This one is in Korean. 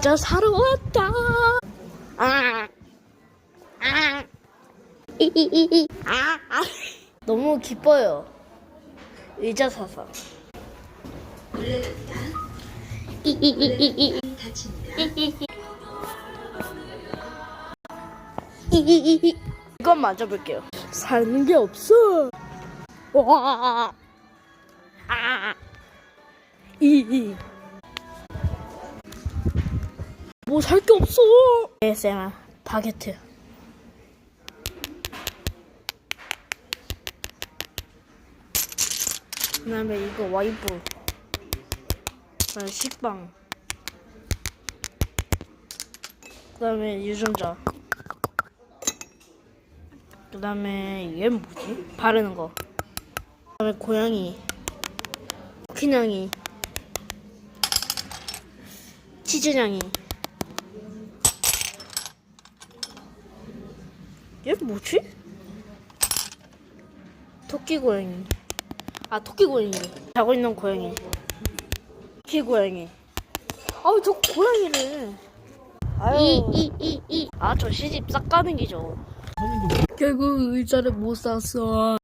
의자 사러 왔다. 아, 아, 이이이이, 아, 아. 너무 기뻐요. 의자 사서. 이이이이이. 이이이이. 이건 맞아볼게요. 사는 게 없어. 와. 아. 이이. 뭐 살 게 없어. ASMR 바게트. 그다음에 이거 와이프. 그다음에 식빵. 그다음에 유전자. 그다음에 얘 뭐지? 바르는 거. 그다음에 고양이. 키냥이. 치즈냥이. 얘 뭐지? 토끼 고양이. 아 토끼 고양이. 자고 있는 고양이. 토끼 고양이. 아우 저 고양이를. 이이 이 이. 아저 시집 싹 가는 기죠. 결국 의자를 못 샀어.